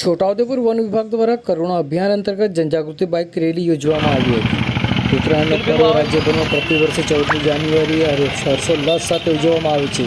Chhota Udepur one વિભાગ દ્વારા કરુણા અભિયાન અંતર્ગત જનજાગૃતિ બાઇક રેલી યોજવામાં આવી હતી. ઉત્તરાયણનો પર્વ રાજ્યભરમાં પ્રતિ વર્ષે ચૌદમી જાન્યુઆરી હર્ષોલ્લાસ સાથે ઉજવવામાં આવે છે.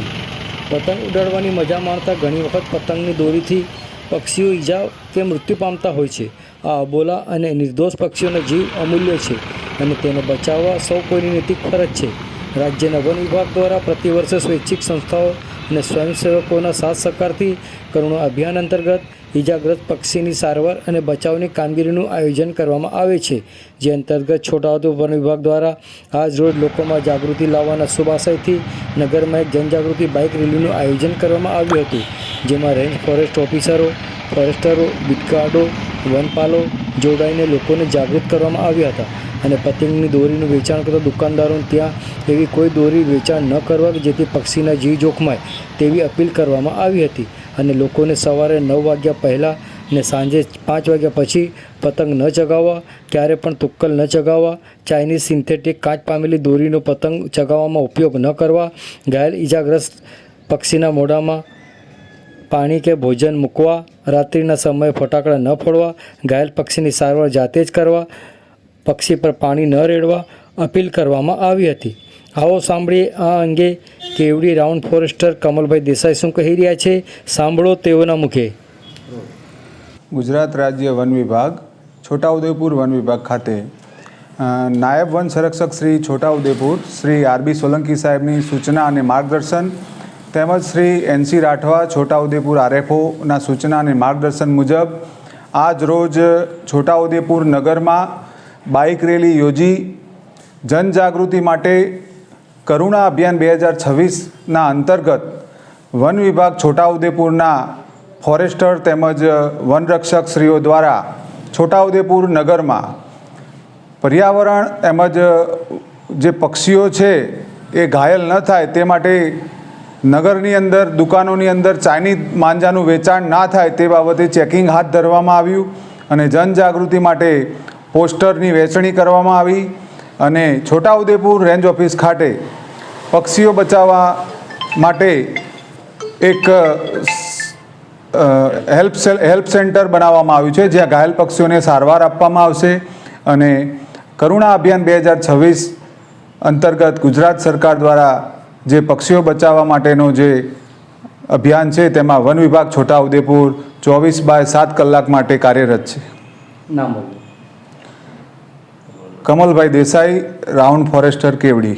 પતંગ ઉડાડવાની મજા માણતા ઘણી વખત પતંગની દોરીથી પક્ષીઓ ઈજા કે મૃત્યુ પામતા હોય છે. આ અબોલા અને નિર્દોષ પક્ષીઓનો જીવ અમૂલ્ય છે અને તેને બચાવવા સૌ કોઈની નૈતિક ફરજ છે. રાજ્યના વન વિભાગ દ્વારા પ્રતિવર્ષે સ્વૈચ્છિક સંસ્થાઓ અને સ્વયંસેવકોના સાથ સહકારથી કરુણા અભિયાન અંતર્ગત ઇજાગ્રસ્ત પક્ષીની સારવાર અને બચાવની કામગીરીનું આયોજન કરવામાં આવે છે. જે અંતર્ગત છોટાઉદેપુર વન વિભાગ દ્વારા આજ રોજ લોકોમાં જાગૃતિ લાવવાના શુભાશયથી નગરમાં એક જનજાગૃતિ બાઇક રેલીનું આયોજન કરવામાં આવ્યું હતું, જેમાં રેન્જ ફોરેસ્ટ ઓફિસરો, ફોરેસ્ટરો, બિટગાર્ડો, વનપાલો જોડાઈને લોકોને જાગૃત કરવામાં આવ્યા હતા. અને પતંગની દોરીનું વેચાણ કરતા દુકાનદારોને ત્યાં એવી કોઈ દોરી વેચાણ ન કરવા કે જેથી પક્ષીના જીવ જોખમાય તેવી અપીલ કરવામાં આવી હતી. અને લોકોને સવારે નવ વાગ્યા પહેલાં ને સાંજે પાંચ વાગ્યા પછી પતંગ ન ચગાવવા, ક્યારે પણ તુક્કલ ન ચગાવવા, ચાઇનીઝ સિન્થેટિક કાચ પામેલી દોરીનો પતંગ ચગાવવામાં ઉપયોગ ન કરવા, ઘાયલ ઈજાગ્રસ્ત પક્ષીના મોઢામાં પાણી કે ભોજન મૂકવા, રાત્રિના સમયે ફટાકડા ન ફોડવા, ઘાયલ પક્ષીની સારવાર જાતે જ કરવા પક્ષી પર પાણી ન રેડવા અપીલ કરવામાં આવી હતી. આવો સાંભળીએ આ અંગે કેવડી રાઉન્ડ ફોરેસ્ટર કમલભાઈ દેસાઈ શું કહી રહ્યા છે? સાંભળો તેઓના મુખે. ગુજરાત રાજ્ય વન વિભાગ, છોટાઉદેપુર વન વિભાગ ખાતે નાયબ વન સંરક્ષક શ્રી છોટાઉદેપુર, શ્રી આરબી સોલંકી સાહેબની સૂચના અને માર્ગદર્શન તેમજ શ્રી એનસી રાઠવા છોટાઉદેપુર આરએફઓના સૂચના અને માર્ગદર્શન મુજબ આજ રોજ છોટાઉદેપુર નગરમાં બાઇક રેલી યોજી જનજાગૃતિ માટે કરુણા અભિયાન બે હજાર છવ્વીસના અંતર્ગત વન વિભાગ છોટાઉદેપુરના ફોરેસ્ટર તેમજ વનરક્ષક શ્રીઓ દ્વારા છોટાઉદેપુર નગરમાં પર્યાવરણ તેમજ જે પક્ષીઓ છે એ ઘાયલ ન થાય તે માટે નગરની અંદર, દુકાનોની અંદર ચાઇનીઝ માંજાનું વેચાણ ના થાય તે બાબતે ચેકિંગ હાથ ધરવામાં આવ્યું અને જનજાગૃતિ માટે પોસ્ટરની વહેંચણી કરવામાં આવી અને છોટાઉદેપુર રેન્જ ઓફિસ ખાતે પક્ષીઓ બચાવવા માટે એક હેલ્પ હેલ્પ સેન્ટર બનાવવામાં આવ્યું છે, જ્યાં ઘાયલ પક્ષીઓને સારવાર આપવામાં આવશે અને કરુણા અભિયાન બે હજાર છવ્વીસ અંતર્ગત ગુજરાત સરકાર દ્વારા જે પક્ષીઓ બચાવવા માટેનો જે અભિયાન છે, તેમાં વન વિભાગ છોટાઉદેપુર ચોવીસ બાય સાત કલાક માટે કાર્યરત છે. નામ કમલભાઈ દેસાઈ રાઉન્ડ ફોરેસ્ટર કેવડી.